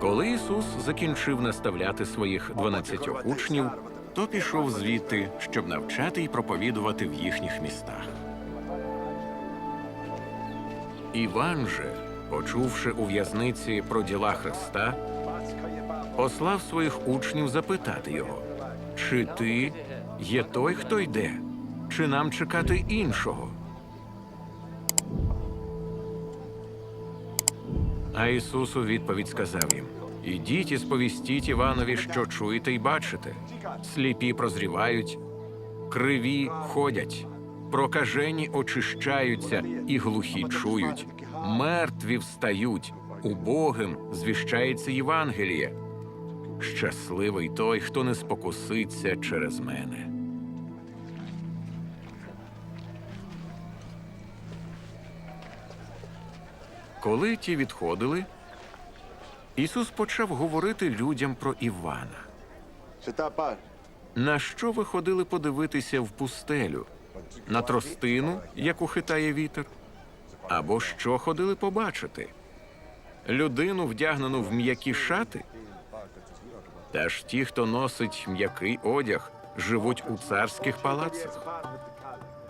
Коли Ісус закінчив наставляти своїх дванадцятьох учнів, то пішов звідти, щоб навчати і проповідувати в їхніх містах. Іван же, почувши у в'язниці про діла Христа, послав своїх учнів запитати його, чи ти є той, хто йде, чи нам чекати іншого? А Ісус у відповідь сказав їм: Ідіть і сповістіть Іванові, що чуєте і бачите. Сліпі прозрівають, криві ходять, прокажені очищаються і глухі чують, мертві встають, убогим звіщається Євангеліє. Щасливий той, хто не спокуситься через мене. Коли ті відходили, Ісус почав говорити людям про Івана. На що ви ходили подивитися в пустелю? На тростину, яку хитає вітер? Або що ходили побачити? Людину, вдягнену в м'які шати? Та ж ті, хто носить м'який одяг, живуть у царських палацах.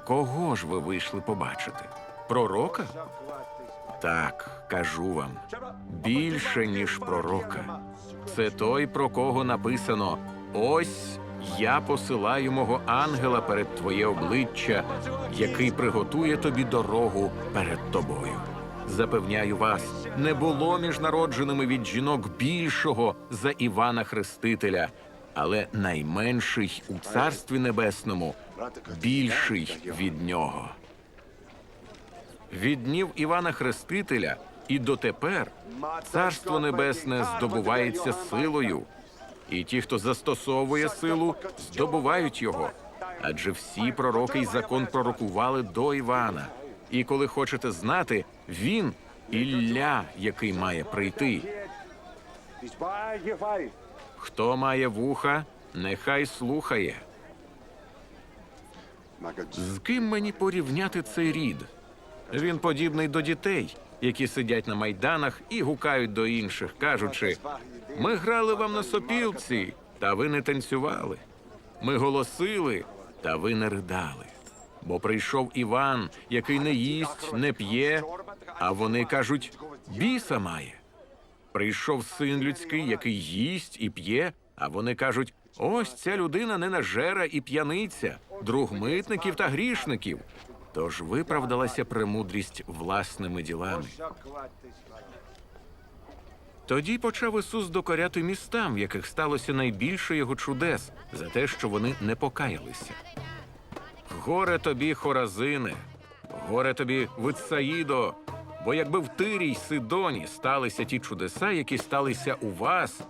Кого ж ви вийшли побачити? Пророка? Так, кажу вам, більше, ніж пророка. Це той, про кого написано: Ось я посилаю мого ангела перед твоє обличчя, який приготує тобі дорогу перед тобою. Запевняю вас, не було між народженими від жінок більшого за Івана Хрестителя, але найменший у царстві небесному більший від нього. Від днів Івана Хрестителя і дотепер Царство Небесне здобувається силою, і ті, хто застосовує силу, здобувають його. Адже всі пророки й закон пророкували до Івана. І коли хочете знати, він Ілля, який має прийти. Хто має вуха, нехай слухає. З ким мені порівняти цей рід? Він подібний до дітей, які сидять на майданах і гукають до інших, кажучи: ми грали вам на сопілці, та ви не танцювали. Ми голосили, та ви не ридали. Бо прийшов Іван, який не їсть, не п'є, а вони кажуть: біса має. Прийшов син людський, який їсть і п'є, а вони кажуть: ось ця людина ненажера і п'яниця, друг митників та грішників. Тож виправдалася премудрість власними ділами. Тоді почав Ісус докоряти містам, в яких сталося найбільше його чудес, за те, що вони не покаялися. Горе тобі, Хоразине, горе тобі, Витсаїдо, бо якби в Тирі й Сидоні сталися ті чудеса, які сталися у вас,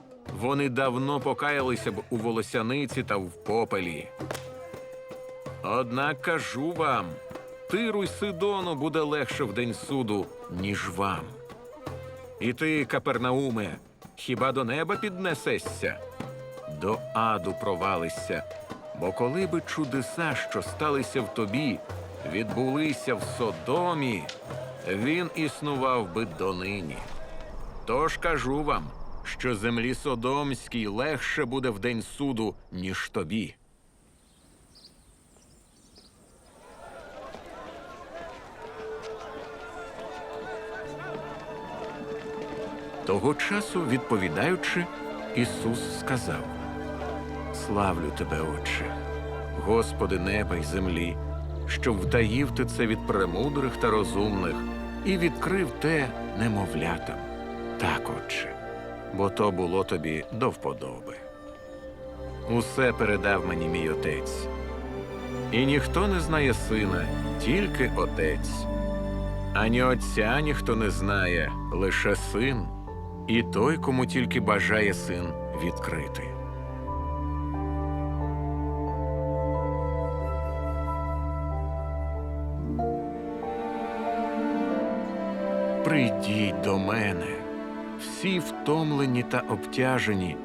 вони давно покаялися б у волосяниці та в попелі. Однак кажу вам, Тиру й Сидону буде легше в день суду, ніж вам. І ти, Капернауме, хіба до неба піднесешся? До аду провалишся. Бо коли би чудеса, що сталися в тобі, відбулися в Содомі, він існував би донині. Тож кажу вам, що землі Содомській легше буде в день суду, ніж тобі. Того часу, відповідаючи, Ісус сказав: Славлю тебе, Отче, Господи неба й землі, що вдаїв ти це від премудрих та розумних і відкрив те немовлятам. Так, Отче, бо то було тобі до вподоби. Усе передав мені мій отець. І ніхто не знає сина, тільки отець. Ані отця ніхто не знає, лише син, і той, кому тільки бажає син відкрити. Прийдіть до мене, всі втомлені та обтяжені,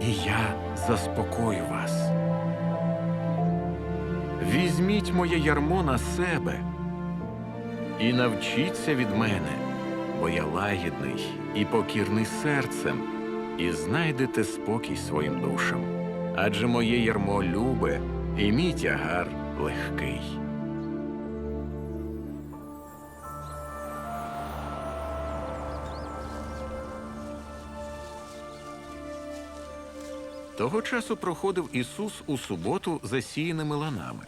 і я заспокою вас. Візьміть моє ярмо на себе і навчіться від мене, бо я лагідний і покірний серцем, і знайдете спокій своїм душам. Адже моє ярмо любе, і мій тягар легкий. Того часу проходив Ісус у суботу засіяними ланами.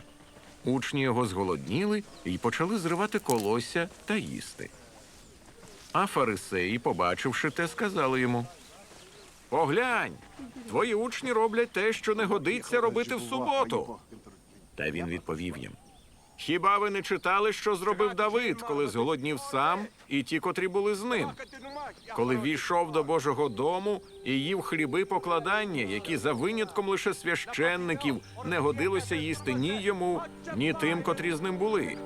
Учні його зголодніли і почали зривати колосся та їсти. А фарисеї, побачивши те, сказали йому: Поглянь, твої учні роблять те, що не годиться робити в суботу. Та він відповів їм: Хіба ви не читали, що зробив Давид, коли зголоднів сам і ті, котрі були з ним? Коли війшов до Божого дому і їв хліби покладання, які за винятком лише священників не годилося їсти ні йому, ні тим, котрі з ним були.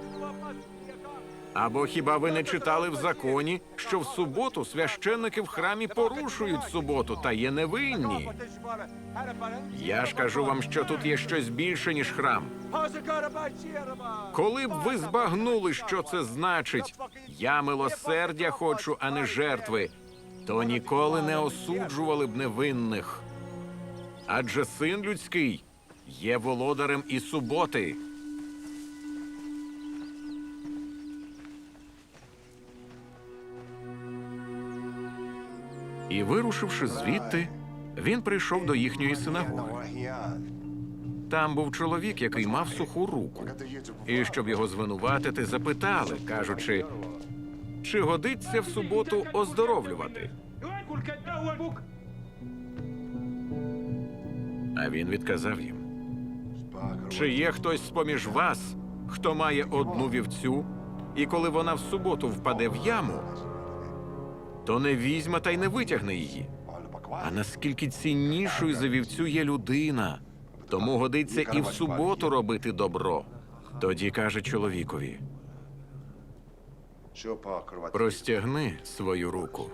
Або хіба ви не читали в законі, що в суботу священники в храмі порушують суботу та є невинні? Я ж кажу вам, що тут є щось більше, ніж храм. Коли б ви збагнули, що це значить, я милосердя хочу, а не жертви, то ніколи не осуджували б невинних. Адже син людський є володарем і суботи. І вирушивши звідти, він прийшов до їхньої синагоги. Там був чоловік, який мав суху руку. І щоб його звинуватити, запитали, кажучи, чи годиться в суботу оздоровлювати? А він відказав їм: чи є хтось з-поміж вас, хто має одну вівцю, і коли вона в суботу впаде в яму, то не візьме та й не витягне її. А наскільки ціннішою за вівцю є людина, тому годиться і в суботу робити добро. Тоді каже чоловікові: простягни свою руку.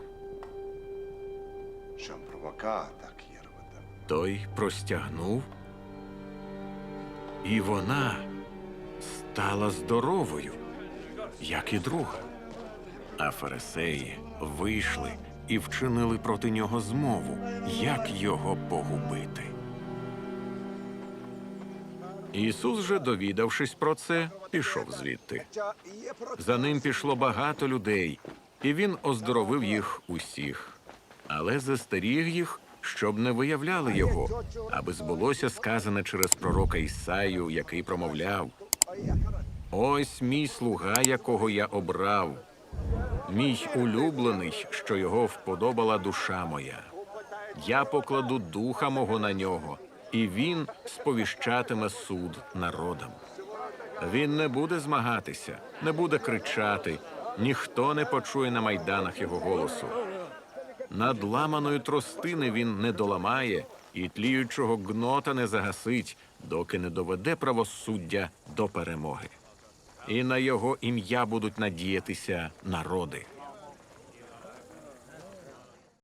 Той простягнув, і вона стала здоровою, як і друга. А фарисеї вийшли і вчинили проти нього змову, як його погубити. Ісус же, довідавшись про це, пішов звідти. За ним пішло багато людей, і він оздоровив їх усіх, але застеріг їх, щоб не виявляли його, аби збулося сказане через пророка Ісаю, який промовляв: Ось мій слуга, якого я обрав, мій улюблений, що його вподобала душа моя. Я покладу духа мого на нього, і він сповіщатиме суд народам. Він не буде змагатися, не буде кричати, ніхто не почує на майданах його голосу. Надламаної тростини він не доламає, і тліючого гнота не загасить, доки не доведе правосуддя до перемоги. І на його ім'я будуть надіятися народи.